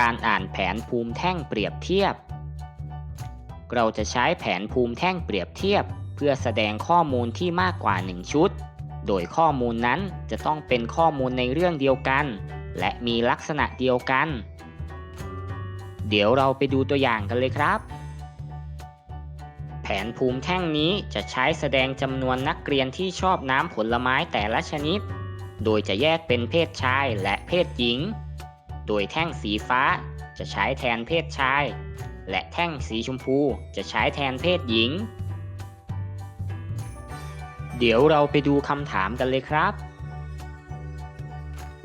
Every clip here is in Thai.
การอ่านแผนภูมิแท่งเปรียบเทียบ เราจะใช้แผนภูมิแท่งเปรียบเทียบ เพื่อแสดงข้อมูลที่มากกว่า 1 ชุด โดยข้อมูลนั้นจะต้องเป็นข้อมูลในเรื่องเดียวกัน และมีลักษณะเดียวกัน เดี๋ยวเราไปดูตัวอย่างกันเลยครับ แผนภูมิแท่งนี้จะใช้แสดงจำนวนนักเรียนที่ชอบน้ำผลไม้แต่ละชนิด โดยจะแยกเป็นเพศชายและเพศหญิง โดยแท่งสีฟ้าจะใช้แทนเพศชาย และแท่งสีชมพูจะใช้แทนเพศหญิง เดี๋ยวเราไปดูคำถามกันเลยครับ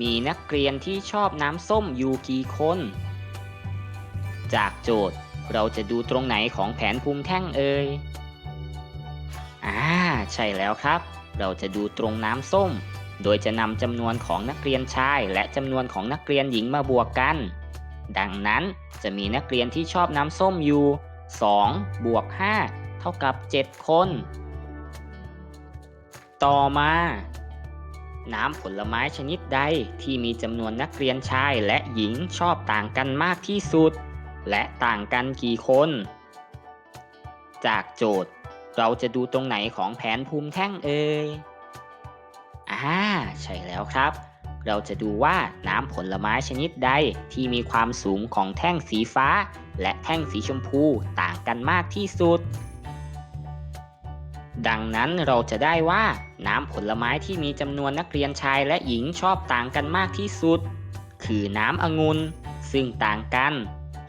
มีนักเรียนที่ชอบน้ำส้มอยู่กี่คน จากโจทย์เราจะดูตรงไหนของแผนภูมิแท่งเอ่ยอ่า ใช่แล้วครับ เราจะดูตรงน้ำส้ม โดยจะนำจำนวนของนักเรียนชาย และจำนวนของนักเรียนหญิงมาบวกกัน ดังนั้นจะมีนักเรียนที่ชอบน้ำส้มอยู่ 2 บวก 5 เท่ากับ 7 คน ต่อมา น้ำผลไม้ชนิดใดที่มีจำนวนนักเรียนชายและหญิงชอบต่างกันมากที่สุด และต่างกันกี่คน จากโจทย์ เราจะดูตรงไหนของแผนภูมิแท่งเอ่ย อ่าใช่แล้วครับ เราจะดูว่าน้ำผลไม้ชนิดใดที่มีความสูงของแท่งสีฟ้า และแท่งสีชมพูต่างกันมากที่สุด ดังนั้นเราจะได้ว่าน้ำผลไม้ที่มีจำนวนนักเรียนชายและหญิงชอบต่างกันมากที่สุด คือน้ำองุ่นซึ่งต่างกัน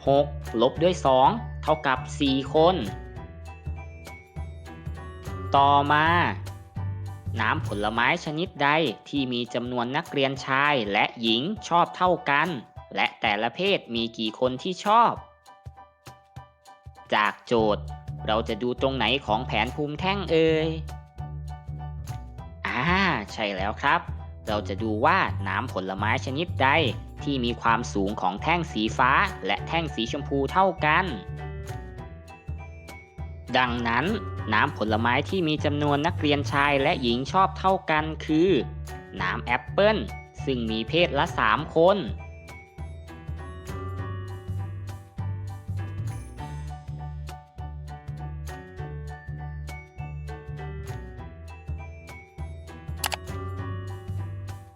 6 ลบด้วย 2 เท่ากับ 4 คน ต่อมา น้ำผลไม้ชนิดใดที่มีจำนวนนักเรียนชายและหญิงชอบเท่ากัน และแต่ละเพศมีกี่คนที่ชอบ จากโจทย์ เราจะดูตรงไหนของแผนภูมิแท่งเอ่ยอ่าใช่แล้วครับ เราจะดูว่าน้ำผลไม้ชนิดใดที่มีความสูงของแท่งสีฟ้าและแท่งสีชมพูเท่ากัน ดังนั้น น้ำผลไม้ที่มีจำนวนนักเรียนชายและหญิงชอบเท่ากันคือ น้ำแอปเปิ้ลซึ่งมีเพศละ 3 คน